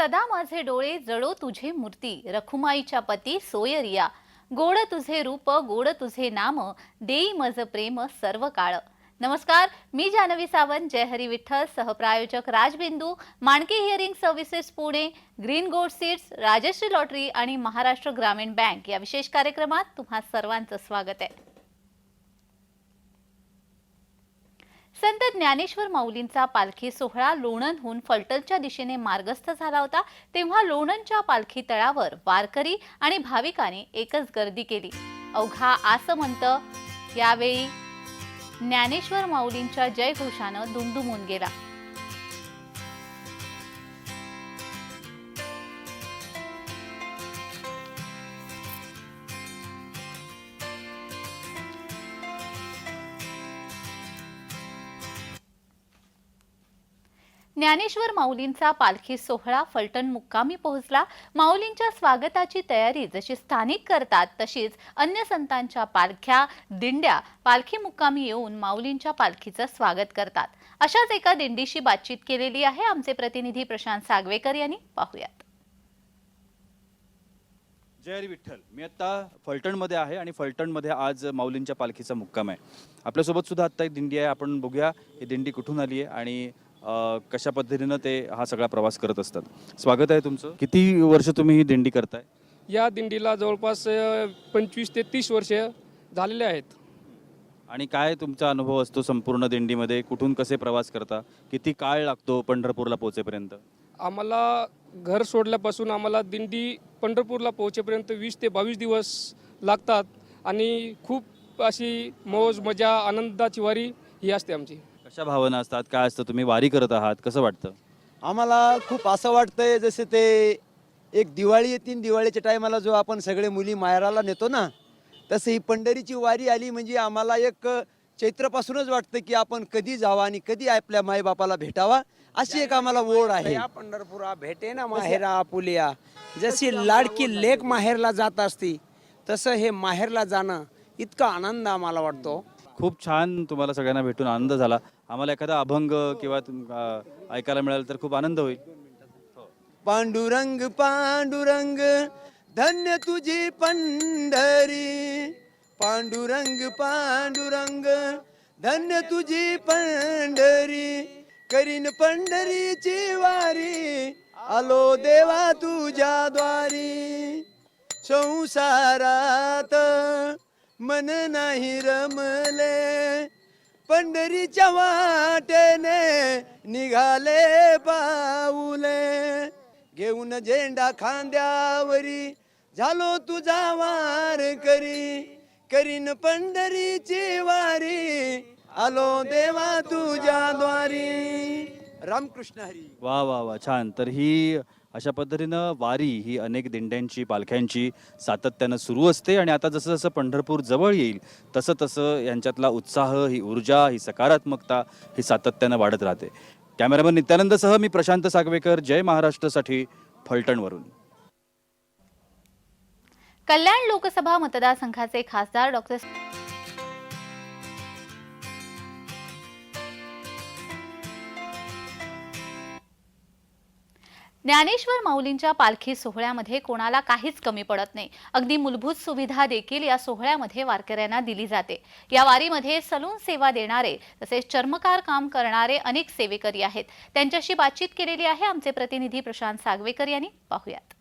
सदा माझे डोळे जळो तुझे मूर्ती रखुमाईच्या पती सोयरिया. गोड तुझे रूप गोड तुझे नाम देई मज प्रेम सर्व काळ. नमस्कार मी जानवी सावंत जय Hari Vitthal सहप्रायोजक Rajbindu Manke hearing services Pune green gold seeds Rajshree lottery आणि महाराष्ट्र ग्रामीण बँक या विशेष कार्यक्रमात तुम्हा सर्वांचं स्वागत आहे. संत ज्ञानेश्वर माऊलींचा पालखी सोहळा लोणंदहून फलटणच्या दिशेने मार्गस्थ झाला होता तेव्हा लोणंदच्या पालखी तळावर वारकरी आणि भाविकांनी एकच गर्दी केली. अवघा आसमंत यावेळी ज्ञानेश्वर माऊलींच्या जयघोषानं दुमदुमून गेला. ज्ञानेश्वर माऊलींचा पालखी सोहळा फलटण मुक्कामी पोहोचला. माऊलींच्या स्वागताची तयारी जशी स्थानिक करतात तशीच अन्य संतांच्या पालख्या दिंड्या पालखी मुक्कामी येऊन माऊलींच्या पालखीचं स्वागत करतात. अशाच एका दिंडीशी बातचीत केलेली आहे आमचे प्रतिनिधी प्रशांत सागवेकर यांनी. पाहूयात. जय हरी विठ्ठल. मी आत्ता फलटणमध्ये आहे आणि फलटणमध्ये आज माऊलींच्या पालखीचा मुक्काम आहे. आपल्यासोबत सुद्धा आत्ता एक दिंडी आहे. आपण बघूया ही दिंडी कुठून आली आहे आणि अ, कशा पद्धतीनं ते हा सगळा प्रवास करत असतात. स्वागत आहे तुमचं. किती वर्ष तुम्ही ही दिंडी करताय? या दिंडीला जवळपास पंचवीस ते तीस वर्ष झालेले आहेत. आणि काय तुमचा अनुभव असतो संपूर्ण दिंडीमध्ये? कुठून कसे प्रवास करता? किती काळ लागतो पंढरपूरला पोहोचेपर्यंत? आम्हाला घर सोडल्यापासून आम्हाला दिंडी पंढरपूरला पोहोचेपर्यंत वीस ते बावीस दिवस लागतात आणि खूप अशी मौज मजा आनंदाची वारी ही असते आमची. कशा भावना असतात? काय असतं? तुम्ही वारी करत आहात? कसं वाटतं? आम्हाला खूप असं वाटतंय जसे ते एक दिवाळी येते न दिवाळीच्या टायमाला जो आपण सगळे मुली मायराला नेतो ना तसं ही पंढरीची वारी आली म्हणजे आम्हाला एक चैत्रपासूनच वाटतं की आपण कधी जावा आणि कधी आपल्या मायबापाला भेटावा अशी एक आम्हाला ओढ आहे. या पंढरपुरा भेटे ना माहेरा आपुलिया जशी लाडकी लेक माहेरला जात असती तसं हे माहेरला जाणं इतका आनंद आम्हाला वाटतो. खूप छान तुम्हाला सगळ्यांना भेटून आनंद झाला. आम्हाला एखादा अभंग किंवा तुम- ऐकायला मिळालं तर खूप आनंद होईल. पांडुरंग पांडुरंग धन्य तुझी पंढरी. पांडुरंग पांडुरंग धन्य तुझी पंढरी. करीन पंढरीची वारी आलो देवा तुझ्या द्वारी. संसारात मन नाही रमले पंढरीच्या वाटेने निघाले पाऊले. घेऊन झेंडा खांद्यावरी झालो तुझा वार करी. करीन पंढरीची वारी आलो देवा तुझ्या द्वारी. रामकृष्ण हरी. वा वा वा छान. तर ही अशा पद्धतीनं वारी ही अनेक दिंड्यांची पालख्यांची सातत्यानं सुरू असते आणि आता जसं जसं पंढरपूर जवळ येईल तसं तसं यांच्यातला उत्साह ही ऊर्जा ही सकारात्मकता ही सातत्यानं वाढत राहते. कॅमेरामन नित्यानंदसह मी प्रशांत सागवेकर जय महाराष्ट्रसाठी फलटणवरून. कल्याण लोकसभा मतदारसंघाचे खासदार डॉक्टर ज्ञानेश्वर माऊलींच्या पालखी सोहळ्यामध्ये कोणाला काहीच कमी पडत नाही. अगदी मूलभूत सुविधा देखील या सोहळ्यामध्ये वारकऱ्यांना दिली जाते. या वारीमध्ये सलून सेवा देणारे तसेच चर्मकार काम करणारे अनेक सेवेकरी आहेत. त्यांच्याशी बातचीत केलेली आहे आमचे प्रतिनिधी प्रशांत सागवेकर यांनी. पाहूयात.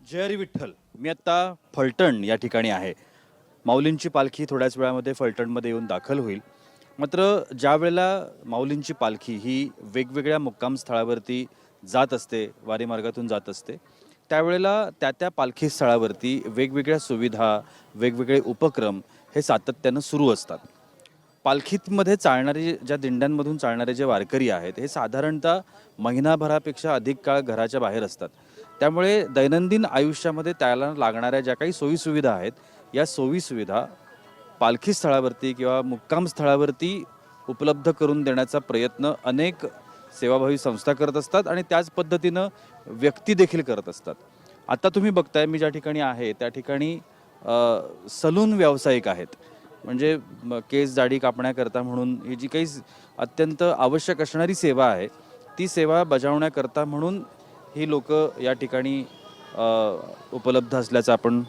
जय हरी विठ्ठल. मी आता फलटण या ठिकाणी आहे. माऊलींची पालखी थोड्याच वेळामध्ये फलटणमध्ये येऊन दाखल होईल. मात्र ज्या वेळेला माऊलींची पालखी ही वेगवेगळ्या मुक्काम स्थळावरती जात असते वारी मार्गातून जात असते त्यावेळेला त्या त्या पालखी स्थळावरती वेगवेगळ्या सुविधा वेगवेगळे उपक्रम हे सातत्यानं सुरू असतात. पालखीमध्ये चालणारे ज्या दिंड्यांमधून चालणारे जे वारकरी आहेत हे साधारणतः महिनाभरापेक्षा अधिक काळ घराच्या बाहेर असतात. त्यामुळे दैनंदिन आयुष्यामध्ये त्याला लागणाऱ्या ज्या काही सोयीसुविधा आहेत या सोयीसुविधा पालखी स्थळावरती किंवा मुक्काम स्थळावरती उपलब्ध करून देण्याचा प्रयत्न अनेक सेवाभावी संस्था करत असतात आणि त्याच पद्धतीनं व्यक्ती देखील करत असतात. आता तुम्ही बघताय मी ज्या ठिकाणी आहे त्या ठिकाणी सलून व्यावसायिक आहेत. म्हणजे केस दाढी कापण्याकरता म्हणून ही जी काही अत्यंत आवश्यक असणारी सेवा आहे ती सेवा बजावण्याकरता म्हणून ही लोक या ठिकाणी उपलब्ध असल्याचं आपण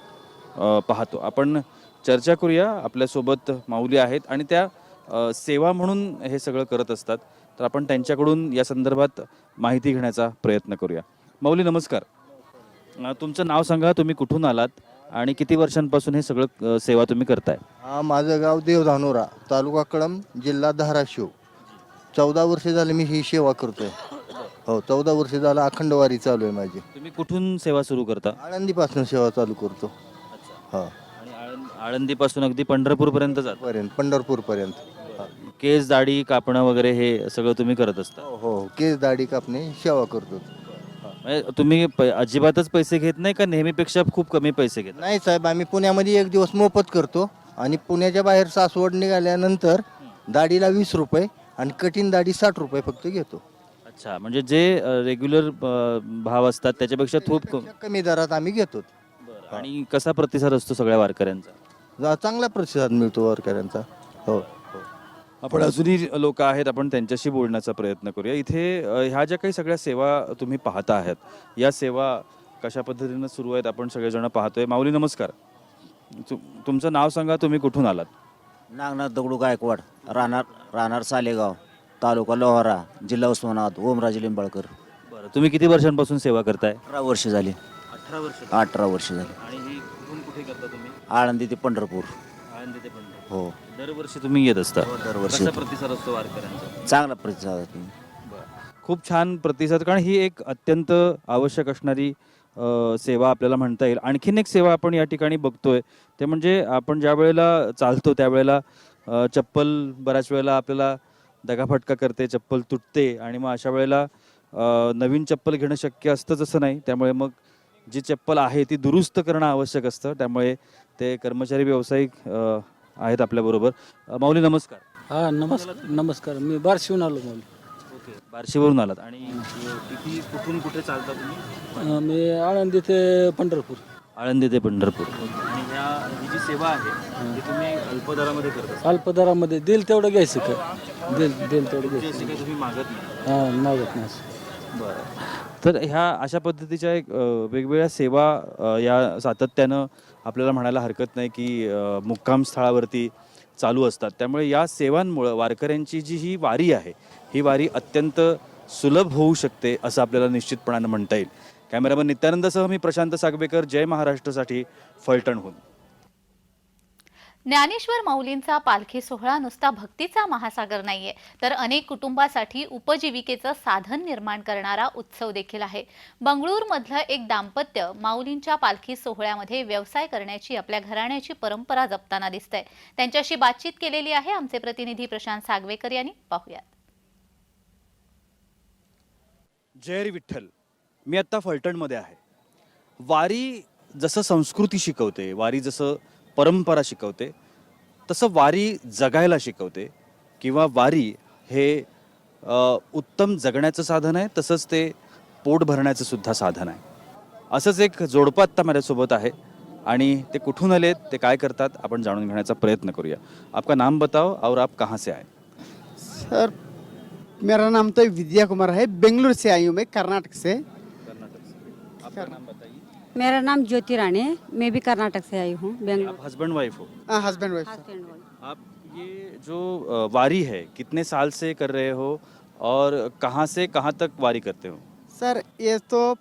पाहतो. आपण चर्चा करूया. आपल्यासोबत माऊली आहेत आणि त्या अ, सेवा म्हणून हे सगळं करत असतात. तर आपण त्यांच्याकडून या संदर्भात माहिती घेण्याचा प्रयत्न करूया. माऊली नमस्कार. अ, तुमचं नाव सांगा. तुम्ही कुठून आलात आणि किती वर्षांपासून हे सगळं अ, सेवा तुम्ही करताय? हा माझं गाव देवधानोरा तालुका कळंब जिल्हा धाराशिव. चौदा वर्ष झाले मी ही सेवा करतोय. हो चौदा वर्ष झालं अखंडवारी चालू आहे माझी. तुम्ही कुठून सेवा सुरू करता? आळंदीपासून सेवा चालू करतो. हो. आळंदीपासून अगदी पंढरपूर पर्यंत जात. पर्यंत पंढरपूर पर्यंत केस दाढी कापणं वगैरे हे सगळं तुम्ही करत असता. हो हो. केस दाढी कापणे सेवा करतो. म्हणजे तुम्ही प- अजिबातच पैसे घेत नाही का? नेहमीपेक्षा खूप कमी पैसे घेत. नाही साहेब आम्ही पुण्यामध्ये एक दिवस मोफत करतो आणि पुण्याच्या बाहेर सासवड निघाल्यानंतर दाढीला वीस रुपये आणि कठीण दाढी साठ रुपये फक्त घेतो. अच्छा म्हणजे जे रेग्युलर भाव असतात त्याच्यापेक्षा खूप कमी. कमी दरात आम्ही घेतो. आणि कसा प्रतिसाद असतो सगळ्या वारकऱ्यांचा? जा- चांगला प्रतिसाद मिळतो वारकऱ्यांचा. हो. आपण अजूनही लोक आहेत आपण त्यांच्याशी बोलण्याचा प्रयत्न करूया. इथे अ, ह्या ज्या काही सगळ्या सेवा तुम्ही पाहता आहात या सेवा कशा पद्धतीनं सुरू आहेत आपण सगळेजण पाहतोय. माऊली नमस्कार. तु- तुमचं नाव सांगा तुम्ही कुठून आलात? नागनाथ दगडू गायकवाड राहणार राहणार सालेगाव तालुका लोहारा जिल्हा उस्मानाबाद ओमराजे लिंबाळकर. बरं तुम्ही किती वर्षांपासून सेवा करताय? अठरा वर्ष झाली. अठरा वर्ष अठरा वर्ष झाली. आणि ही कुठून कुठे करता तुम्ही? आळंदी ते पंढरपूर. आळंदी ते पंढरपूर. हो. दरवर्षी तुम्ही येत असता. हो, दरवर्षी कसा. प्रतिसाद असतो वारकऱ्यांचा? चांगला प्रतिसाद आहे. खूप छान प्रतिसाद कारण ही एक अत्यंत आवश्यक असणारी अ, सेवा आपल्याला म्हणता येईल. आणखीन एक सेवा आपण या ठिकाणी बघतोय. ते म्हणजे आपण ज्या वेळेला चालतो त्यावेळेला अ, चप्पल बऱ्याच वेळेला आपल्याला दगाफटका करते चप्पल तुटते आणि मग अशा वेळेला अ, नवीन चप्पल घेणं शक्य असतंच असं नाही. त्यामुळे मग जी चप्पल आहे ती दुरुस्त करणं आवश्यक असतं. त्यामुळे ते कर्मचारी व्यावसायिक अ, आहेत आपल्याबरोबर. अ, माऊली नमस्कार. हा नमस्कार नमस्कार. मी बारशिवून आलो माऊली. ओके बार्शीवरून आलात. आणि किती कुठून कुठे चालता तुम्ही? मी आळंदी ते पंढरपूर. आळंदी ते पंढरपूर. आणि ह्या ही जी सेवा आहे ती तुम्ही अल्पदरामध्ये करता अल्पदरामध्ये. दिल तेवढं घ्यायचं का? दिल दिल तेवढं घ्यायचं. काही तुम्ही मागत नाही. हा मागत नाही. असं. बरं. तर ह्या अशा पद्धतीच्या एक अ, वेगवेगळ्या सेवा अ, या सातत्यानं आपल्याला म्हणायला हरकत नाही की अ, मुक्काम स्थळावरती चालू असतात. त्यामुळे या सेवांमुळं वारकऱ्यांची जी ही वारी आहे ही वारी अत्यंत सुलभ होऊ शकते असं आपल्याला निश्चितपणानं म्हणता येईल. कॅमेरामन नित्यानंदसह मी प्रशांत सागवेकर जय महाराष्ट्रसाठी फलटणहून. ज्ञानेश्वर माऊलींचा पालखी सोहळा नुसता भक्तीचा महासागर नाहीये तर अनेक कुटुंबासाठी उपजीविकेचं साधन निर्माण करणारा उत्सव देखील आहे. बंगळूरमधलं एक दाम्पत्य माऊलींच्या पालखी सोहळ्यामध्ये व्यवसाय करण्याची आपल्या घराण्याची परंपरा जपताना दिसतंय. त्यांच्याशी बातचीत केलेली आहे आमचे प्रतिनिधी प्रशांत सागवेकर यांनी. पाहूयात. जय विठ्ठल. मी आत्ता फलटणमध्ये आहे. वारी जसं संस्कृती शिकवते वारी जसं परंपरा शिकवते तसं वारी जगायला शिकवते किंवा वारी हे उत्तम जगण्याचं साधन आहे तसंच ते पोट भरण्याचं सुद्धा साधन आहे. असंच एक जोडपं आत्ता माझ्यासोबत आहे आणि ते कुठून आलेत ते काय करतात आपण जाणून घेण्याचा प्रयत्न करूया. आपका नाम बताओ और आप कहाँ से आए? सर मेरा नाम तो विद्या कुमार है बेंगलुरु से आई हूँ मैं कर्नाटक से। आपका नाम? मेरा नाम ज्योति रानी है। मैं भी कर्नाटक से आई हूँ बेंगलोर आप हस्बैंड वाइफ हो? हस्बैंड वाइफ आप ये जो वारी है कितने साल से कर रहे हो और कहाँ से कहाँ तक वारी करते हो? सर ये तो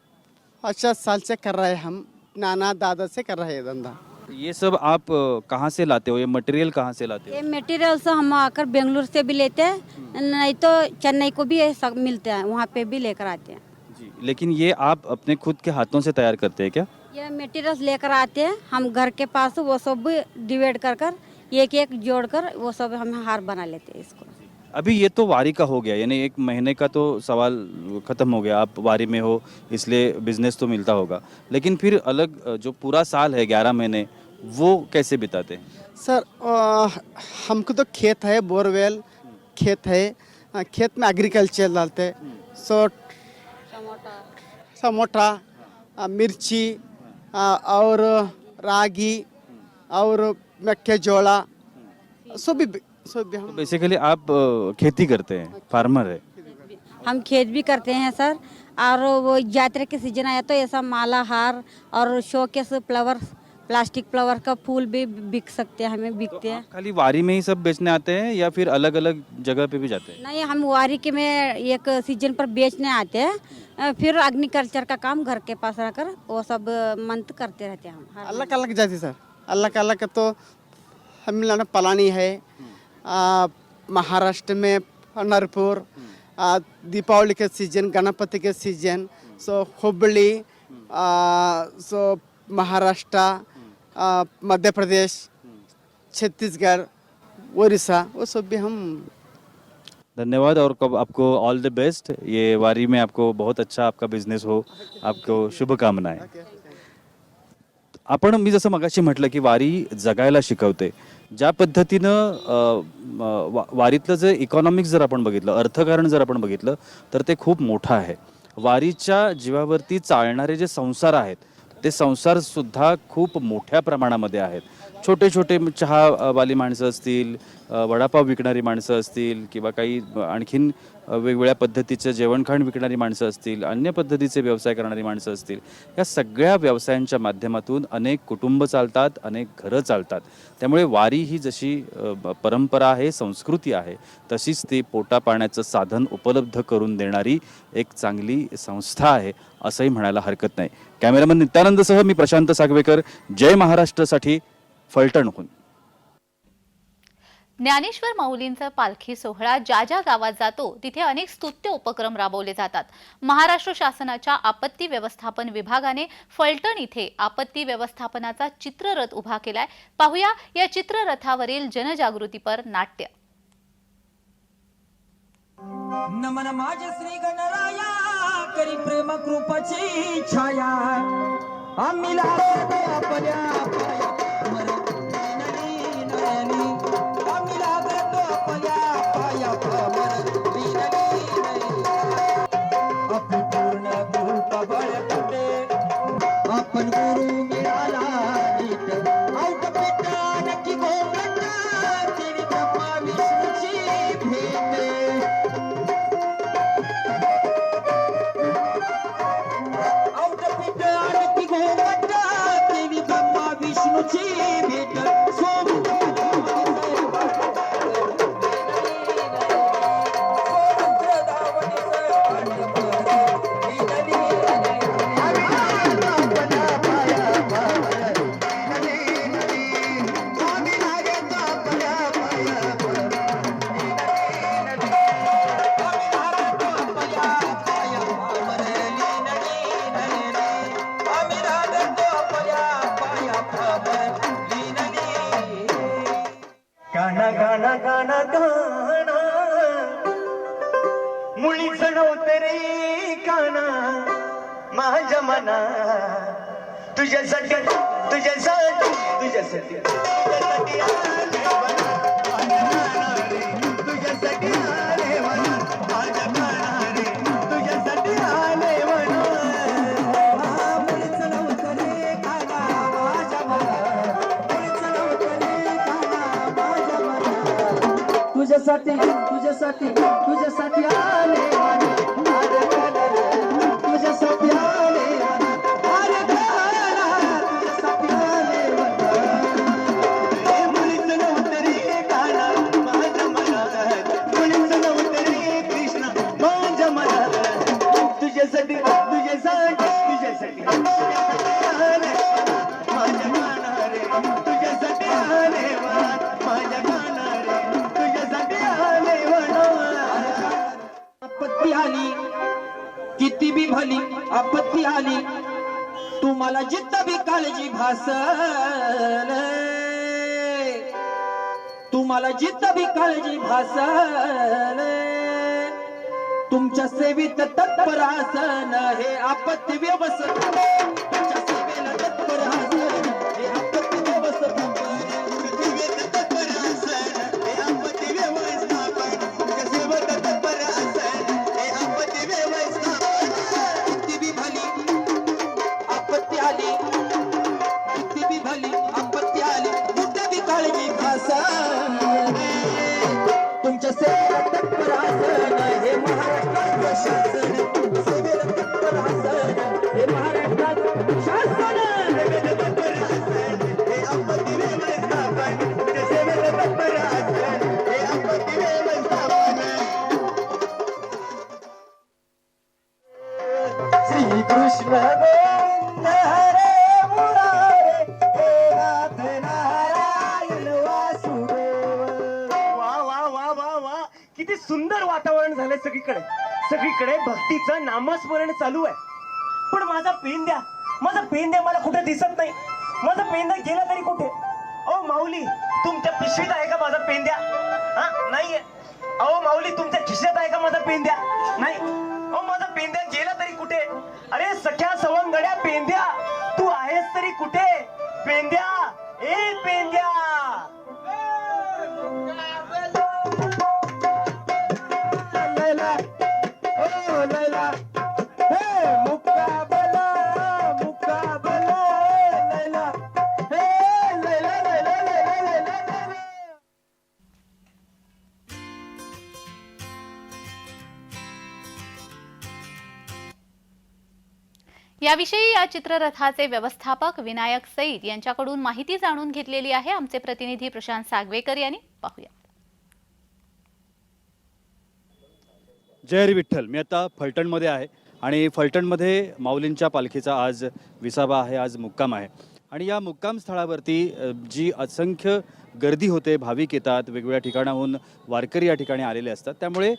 अच्छा साल से कर रहे हैं हम नाना दादा से कर रहे हैं धंधा। ये सब आप कहाँ से लाते हो? ये मटेरियल कहाँ से लाते हो? ये मटेरियल मटेरियल्स हम आकर बेंगलोर से भी लेते हैं नहीं तो चेन्नई को भी ये सब मिलते हैं वहाँ पे भी लेकर आते हैं। जी लेकिन ये आप अपने खुद के हाथों से तैयार करते हैं क्या? ये मटेरियल्स लेकर आते हैं हम घर के पास वो सब भी डिवाइड कर कर एक एक जोड़कर वो सब हम हार बना लेते हैं इसको। अभी ये तो वारी का हो गया यानी एक महीने का तो सवाल खत्म हो गया आप वारी में हो इसलिए बिज़नेस तो मिलता होगा। लेकिन फिर अलग जो पूरा साल है ग्यारह महीने वो कैसे बिताते हैं? सर हमको तो खेत है बोरवेल खेत है खेत में एग्रीकल्चर डालते हैं। सो टमाटा अ, मिर्ची और रागी और मेक्केजोड़ा सो भी सो भी हम बेसिकली आप खेती करते हैं फार्मर है. हम खेत भी करते हैं सर और वो यात्रा के सीज़न आया तो ऐसा माला हार और शोकेस फ्लावर प्लास्टिक फ्लावर का फूल भी बिक सकते हैं हमें बिकते हैं. खाली वारी में ही सब बेचने आते हैं या फिर अलग अलग जगह पे भी जाते हैं? नहीं हम वारी के में एक सीज़न पर बेचने आते हैं। फिर एग्रीकल्चर का काम घर के पास रहकर वो सब मंथ करते रहते हैं हम अलग अलग जाति सर। अलग अलग तो तमिलनाडु पलानी है। महाराष्ट्र में पंढरपुर आ, दीपावली के सीज़न गणपति के season so Hubli so Maharashtra Madhya Pradesh Chhattisgarh Orissa वो सब भी हम धन्यवाद और कब आपको ऑल द बेस्ट ये वारी में आपको बहुत अच्छा आपका बिझनेस हो. आपको शुभकामनाएं. आपण मी जसं मगाशी म्हटलं की वारी जगायला शिकवते. ज्या पद्धतीनं वा- वारीतलं जे इकॉनॉमिक्स जर आपण बघितलं अर्थकारण जर आपण बघितलं तर ते खूप मोठं आहे. वारीच्या जीवावरती चालणारे जे संसार आहेत ते संसार सुद्धा खूप मोठ्या प्रमाणामध्ये आहेत. छोटे छोटे चहावाली माणसं असतील वडापाव विकणारी माणसं असतील किंवा काही आणखीन वेगवेगळ्या पद्धतीचं जेवणखाण विकणारी माणसं असतील अन्य पद्धतीचे व्यवसाय करणारी माणसं असतील या सगळ्या व्यवसायांच्या माध्यमातून अनेक कुटुंब चालतात अनेक घरं चालतात. त्यामुळे वारी ही जशी ब- परंपरा आहे संस्कृती आहे तशीच ती पोटा पाण्याचं साधन उपलब्ध करून देणारी एक चांगली संस्था आहे असंही म्हणायला हरकत नाही. कॅमेरामन नित्यानंदसह मी प्रशांत सागवेकर जय महाराष्ट्रसाठी फलटणहून. ज्ञानेश्वर माऊलींचा पालखी सोहळा ज्या ज्या गावात जातो तिथे अनेक स्तुत्य उपक्रम राबवले जातात. महाराष्ट्र शासनाच्या आपत्ती व्यवस्थापन विभागाने फलटण इथे आपत्ती व्यवस्थापनाचा चित्ररथ उभा केलाय. पाहूया या चित्ररथावरील जनजागृतीपर नाट्य. नमन माझे श्री गणराया करी प्रेम कृपाची छाया. आम्ही ஞானி माझ्या मना तुझ्यासाठी तुझ्यासाठी तुझ्यासाठी तुझ्यासाठी तुझ्यासाठी तुझ्यासाठी आले. तुम्हाला जिद्द बी काळजी भासल तुम्हाला जिद्द बी काळजी भासल तुमच्या सेवेत तत्पर आसन हे आपत्ती व्यवस्थित. Awesome. नामस्मरण चालू आहे. पण माझा पेन द्या माझा पेन द्या मला कुठे दिसत नाही. माझा पेन द्या गेला तरी कुठे? अहो माऊली तुमच्या पिशवीत आहे का माझा पेन द्या हा नाहीये. अहो माऊली तुमच्या खिशात आहे का माझा पेन द्या नाही. अहो माझा पेंद्या गेला तरी कुठे? अरे सख्या सवंगड्या पेंद्या तू आहेस तरी कुठे? पेंद्या ए पेंद्या! द्या याविषयी या चित्ररथाचे व्यवस्थापक विनायक सईद यांच्याकडून माहिती जाणून घेतलेली आहे. आमचे प्रतिनिधी प्रशांत सागवेकर यांनी. पाहूया. जय हरी विठ्ठल. मी आता फलटणमध्ये आहे आणि फलटणमध्ये माऊलींच्या पालखीचा आज विसावा आहे आज मुक्काम आहे. आणि या मुक्काम स्थळावरती जी असंख्य गर्दी होते भाविक येतात वेगवेगळ्या ठिकाणाहून वारकरी या ठिकाणी आलेले असतात. त्यामुळे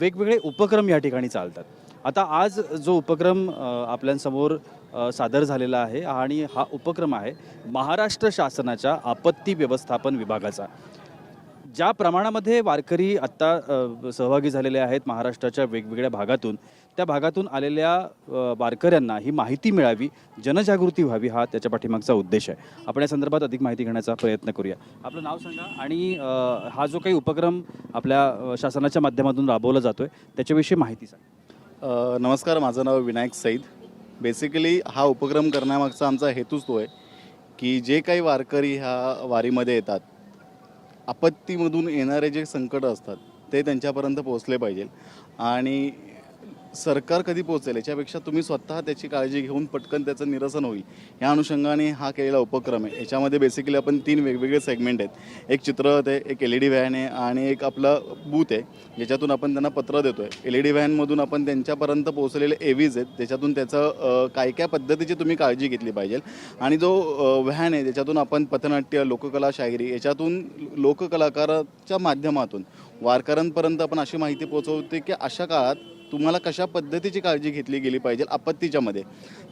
वेगवेगळे उपक्रम या ठिकाणी चालतात. आता आज जो उपक्रम आपल्यासमोर सादर झालेला आहे आणि हा उपक्रम आहे महाराष्ट्र शासनाच्या आपत्ती व्यवस्थापन विभागाचा. ज्या प्रमाणामध्ये वारकरी आत्ता सहभागी झालेले आहेत महाराष्ट्राच्या वेगवेगळ्या भागातून त्या भागातून आलेल्या वारकऱ्यांना ही माहिती मिळावी जनजागृती व्हावी हा त्याच्या पाठीमागचा उद्देश आहे. आपण या संदर्भात अधिक माहिती घेण्याचा प्रयत्न करूया. आपलं नाव सांगा आणि हा जो काही उपक्रम आपल्या शासनाच्या माध्यमातून राबवला जातो आहे त्याच्याविषयी माहिती सांगा. नमस्कार माझं नाव विनायक सईद. बेसिकली हा उपक्रम करण्यामागचा आमचा हेतूच तो आहे की जे काही वारकरी ह्या वारीमध्ये येतात आपत्तीमधून येणारे जे संकट असतात ते त्यांच्यापर्यंत पोहोचले पाहिजे. आणि सरकार कधी पोहोचेल? याच्यापेक्षा तुम्ही स्वतः त्याची काळजी घेऊन पटकन त्याचं निरसन होईल. या अनुषंगाने हा केलेला उपक्रम आहे. याच्यामध्ये बेसिकली आपण तीन वेगवेगळे सेगमेंट आहेत. एक चित्ररथ आहे एक एल ई डी व्हॅन आहे आणि एक आपलं बूथ आहे. ज्याच्यातून आपण त्यांना पत्र देतो आहे एल ई डी व्हॅनमधून आपण त्यांच्यापर्यंत पोहोचलेले एव्हीज आहेत. त्याच्यातून त्याचं काय काय पद्धतीची तुम्ही काळजी घेतली पाहिजे. आणि जो व्हॅन आहे त्याच्यातून आपण पथनाट्य लोककला शायरी याच्यातून लोककलाकाराच्या माध्यमातून वारकऱ्यांपर्यंत आपण अशी माहिती पोहोचवते की अशा काळात तुम्हाला कशा पद्धतीची काळजी घेतली गेली पाहिजे आपत्तीच्या मध्ये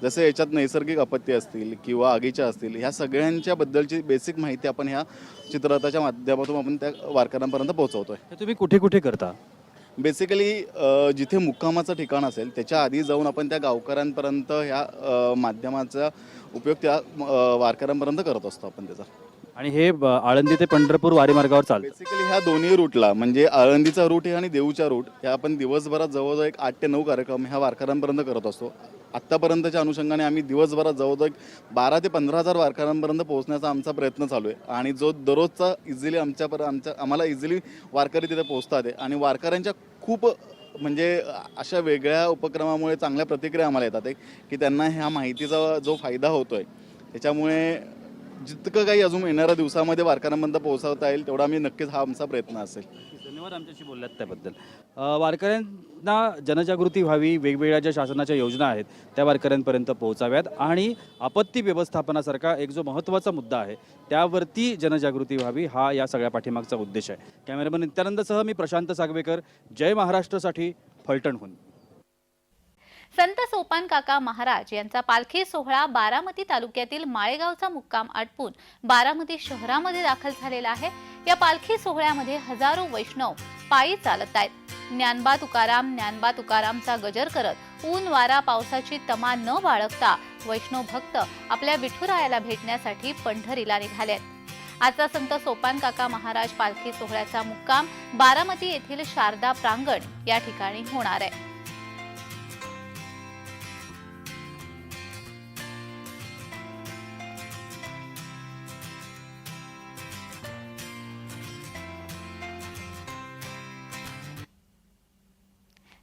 जसं याच्यात नैसर्गिक आपत्ती असतील किंवा आगीच्या असतील ह्या सगळ्यांच्या बद्दलची बेसिक माहिती आपण ह्या चित्ररथाच्या माध्यमातून आपण त्या वारकऱ्यांपर्यंत पोहोचवतोय. हे तुम्ही कुठे कुठे करता? बेसिकली जिथे मुक्कामाचं ठिकाण असेल त्याच्या आधी जाऊन आपण त्या गावकऱ्यांपर्यंत ह्या माध्यमाचा उपयोग त्या वारकऱ्यांपर्यंत करत असतो आपण त्याचा. आणि हे ब आळंदी ते पंढरपूर वारी मार्गावर चालतं. बेसिकली ह्या दोन्ही रूटला म्हणजे आळंदीचा रूट आहे आणि देऊच्या रूट ह्या आपण दिवसभरात जवळजवळ एक आठ ते नऊ कार्यक्रम ह्या वारकऱ्यांपर्यंत करत असतो. आत्तापर्यंतच्या अनुषंगाने आम्ही दिवसभरात जवळजवळ एक बारा ते पंधरा हजार वारकऱ्यांपर्यंत पोहोचण्याचा आमचा प्रयत्न चालू आहे. आणि जो दररोजचा इझिली आमच्यापर्यंत आमच्या आम्हाला इझिली वारकरी तिथे पोहोचतात आहे आणि वारकऱ्यांच्या खूप म्हणजे अशा वेगळ्या उपक्रमामुळे चांगल्या प्रतिक्रिया आम्हाला येतात आहे की त्यांना ह्या माहितीचा जो फायदा होतो आहे त्याच्यामुळे जितकं काही अजून येणाऱ्या दिवसामध्ये वारकऱ्यांपर्यंत पोहोचवता येईल तेवढा आम्ही नक्कीच हा आमचा प्रयत्न असेल. धन्यवाद आमच्याशी बोलल्यात त्याबद्दल. अ, वारकऱ्यांना जनजागृती व्हावी वेगवेगळ्या ज्या शासनाच्या योजना आहेत त्या वारकऱ्यांपर्यंत पोहोचाव्यात. आणि आपत्ती व्यवस्थापनासारखा एक जो महत्त्वाचा मुद्दा आहे त्यावरती जनजागृती व्हावी हा या सगळ्या पाठीमागचा उद्देश आहे. कॅमेरामन नित्यानंदसह मी प्रशांत सागवेकर. जय महाराष्ट्रसाठी फलटणहून. संत सोपान काका महाराज यांचा पालखी सोहळा बारामती तालुक्यातील माळेगावचा मुक्काम आटपून बारामती शहरामध्ये दाखल झालेला आहे. या पालखी सोहळ्यामध्ये हजारो वैष्णव पायी चालत आहेत. ज्ञानबा तुकाराम ज्ञानबा तुकारामचा गजर करत ऊन वारा पावसाची तमा न बाळगता वैष्णव भक्त आपल्या विठुरायाला भेटण्यासाठी पंढरीला निघालेत आजचा संत सोपान काका महाराज पालखी सोहळ्याचा मुक्काम बारामती येथील शारदा प्रांगण या ठिकाणी होणार आहे.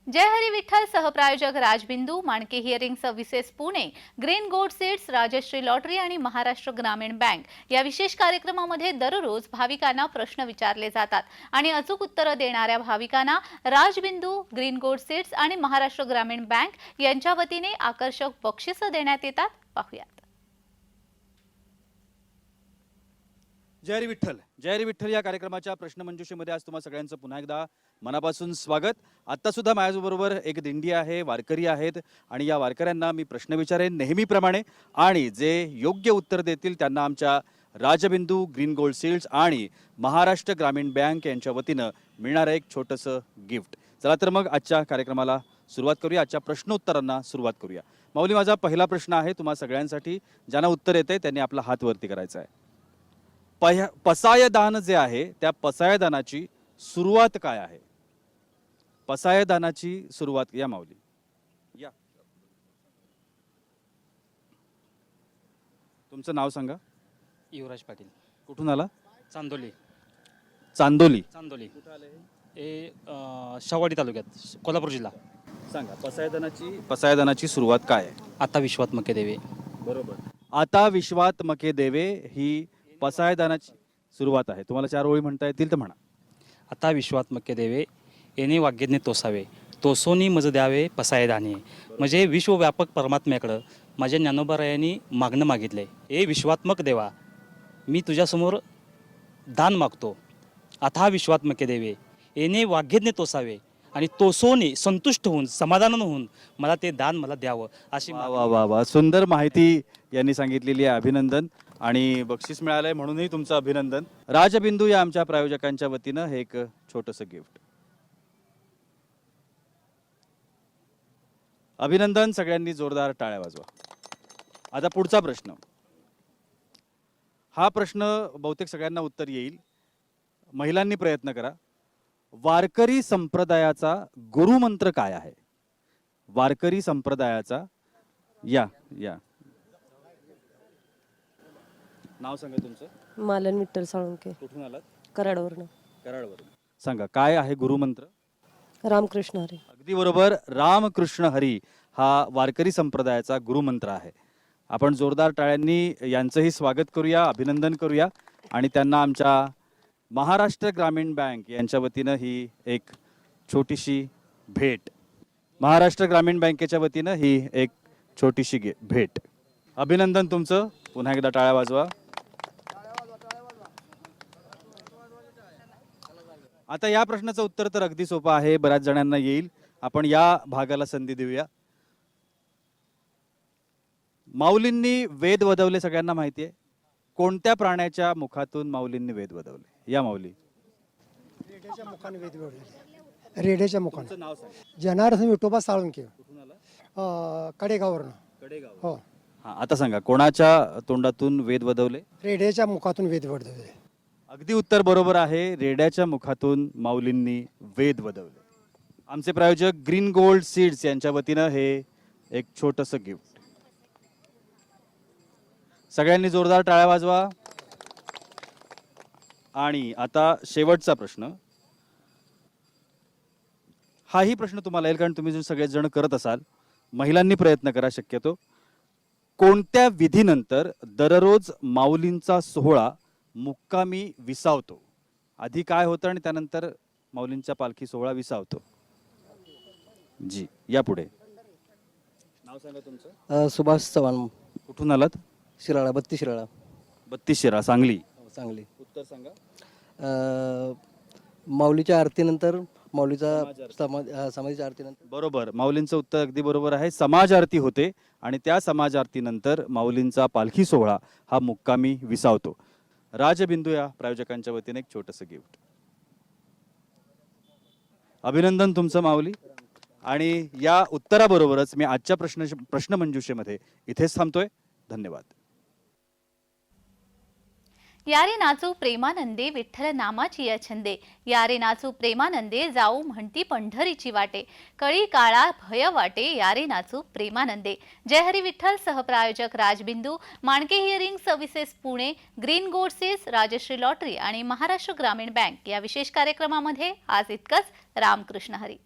जय Hari Vitthal सहप्रायोजक Rajbindu Manke hearing services Pune green gold seeds Rajshree lottery आणि महाराष्ट्र ग्रामीण बँक या विशेष कार्यक्रमामध्ये दररोज भाविकांना प्रश्न विचारले जातात. आणि अचूक उत्तरं देणाऱ्या भाविकांना राजबिंदू ग्रीन गोल्ड सीड्स आणि महाराष्ट्र ग्रामीण बँक यांच्या वतीने आकर्षक बक्षिसं देण्यात येतात. पाहूयात. जय विठ्ठल. जय हरी विठ्ठल या कार्यक्रमाच्या प्रश्नमंजुषेमध्ये आज तुम्हाला सगळ्यांचं पुन्हा एकदा मनापासून स्वागत. आता सुद्धा माझ्याबरोबर एक दिंडी आहे वारकरी आहेत आणि या वारकऱ्यांना मी प्रश्न विचारेन नेहमीप्रमाणे आणि जे योग्य उत्तर देतील त्यांना आमच्या राजबिंदू ग्रीन गोल्ड सील्ड्स आणि महाराष्ट्र ग्रामीण बँक यांच्या वतीनं मिळणारं एक छोटंसं गिफ्ट. चला तर मग आजच्या कार्यक्रमाला सुरुवात करूया. आजच्या प्रश्नोत्तरांना सुरुवात करूया. माऊली माझा पहिला प्रश्न आहे तुम्हा सगळ्यांसाठी. ज्यांना उत्तर येते त्यांनी आपला हात वरती करायचा आहे. पह पसायदान जे आहे त्या पसायदानाची सुरुवात काय आहे? पसायदानाची सुरुवात या माऊली. या. तुमचं नाव सांगा. युवराज पाटील. कुठून आला? चांदोली. चांदोली. चांदोली. हे अं, शहावाडी तालुक्यात कोल्हापूर जिल्हा. सांगा पसायदानाची पसायदानाची सुरुवात काय आहे? आता विश्वात्मके देवे. बरोबर. आता विश्वात मके देवे ही पसायदानाची सुरुवात आहे. तुम्हाला चार ओळी म्हणता येतील तर म्हणा. आता विश्वात्मके देवे येणे वाग्यज्ञ तोसावे. तोसोनी मज द्यावे पसायदाने. म्हणजे विश्वव्यापक परमात्म्याकडं माझ्या ज्ञानोबारायांनी मागणं मागितलंय ए विश्वात्मक देवा मी तुझ्यासमोर दान मागतो. आता विश्वात्मके देवे येणे वाग्यज्ञ तोसावे आणि तोसोने संतुष्ट होऊन समाधान होऊन मला ते दान मला द्यावं अशी वा. वा वा वा. सुंदर माहिती यांनी सांगितलेली आहे. अभिनंदन. आणि बक्षीस मिळालंय म्हणूनही तुमचं अभिनंदन. राजबिंदू या आमच्या प्रायोजकांच्या वतीनं हे एक छोटंसं गिफ्ट. अभिनंदन सगळ्यांनी जोरदार टाळ्या वाजवा. आता पुढचा प्रश्न. हा प्रश्न बहुतेक सगळ्यांना उत्तर येईल. महिलांनी प्रयत्न करा. वारकरी संप्रदायाचा गुरुमंत्र काय आहे? वारकरी संप्रदायाचा या या. नाव सांगा तुमचं. मालन विठ्ठल साळुंके कुठून आलात? कराडवरनं. कराडवरून. सांगा काय आहे गुरुमंत्र? रामकृष्ण हरी. अगदी बरोबर रामकृष्ण हरी हा वारकरी संप्रदायाचा गुरुमंत्र आहे. आपण जोरदार टाळ्यांनी यांचंही स्वागत करूया अभिनंदन करूया आणि त्यांना आमच्या महाराष्ट्र ग्रामीण बँक यांच्या वतीनं ही एक छोटीशी भेट. महाराष्ट्र ग्रामीण बँकेच्या वतीनं ही एक छोटीशी गे- भेट. अभिनंदन तुमचं. पुन्हा एकदा टाळ्या वाजवा. आता या प्रश्नाचं उत्तर तर अगदी सोपं आहे. बऱ्याच जणांना येईल. आपण या भागाला संधी देऊया. माऊलींनी वेद वदवले सगळ्यांना माहिती आहे. कोणत्या प्राण्याच्या मुखातून माऊलींनी वेद वदवले? या माऊली. रेड्याच्या मुखाने वेद वळलेले रेड्याच्या मुखाने. नाव सांग. जनार्दन विठोबा साळुंके. अं, कडेगाववरनं. कडेगाव हो. हा आता सांगा कोणाच्या तोंडातून वेद वदवले? रेड्याच्या मुखातून वेद वळले अगदी उत्तर बरोबर आहे. रेड्याच्या मुखातून माऊलींनी वेद वदवले. आमचे प्रायोजक ग्रीन गोल्ड सीड्स यांच्या वतीनं हे एक छोटंसं गिफ्ट. सगळ्यांनी जोरदार टाळ्या वाजवा. आणि आता शेवटचा प्रश्न. हाही प्रश्न तुम्हाला येईल कारण तुम्ही जे सगळेच जण करत असाल महिलांनी प्रयत्न करा शक्यतो. कोणत्या विधीनंतर दररोज माऊलींचा सोहळा मुक्कामी विसावतो. आधी काय होतं आणि त्यानंतर माऊलींच्या पालखी सोहळा विसावतो. जी या पुढे. नाव सांगा तुमचं. सुभाष चव्हाण. कुठून आलात? शिराळा बत्तीस शिराळा. बत्तीस शिरा सांगली. चांगली उत्तर सांगा. माऊलीच्या आरतीनंतर माऊलीचा समाज समाधीच्या आरतीनंतर. बरोबर माऊलींचं उत्तर अगदी बरोबर आहे. समाज आरती होते आणि त्या समाज आरतीनंतर माऊलींचा पालखी सोहळा हा मुक्कामी विसावतो. राजबिंदू या प्रायोजकांच्या वतीने एक छोटंसं गिफ्ट. अभिनंदन तुमचं माऊली. आणि या उत्तराबरोबरच मी आजच्या प्रश्न प्रश्नमंजुषेमध्ये इथेच थांबतोय. धन्यवाद. यारे नाचू प्रेमानंदे विठ्ठल नामाची या छंदे यारे नाचू प्रेमानंदे जाऊ म्हणती पंढरीची वाटे. कळी काळा भय वाटे यारे नाचू प्रेमानंदे. जय Hari Vitthal सहप्रायोजक Rajbindu Manke hearing services Pune green gold seeds Rajshree lottery आणि महाराष्ट्र ग्रामीण बँक या विशेष कार्यक्रमामध्ये आज इतकंच. रामकृष्ण हरी.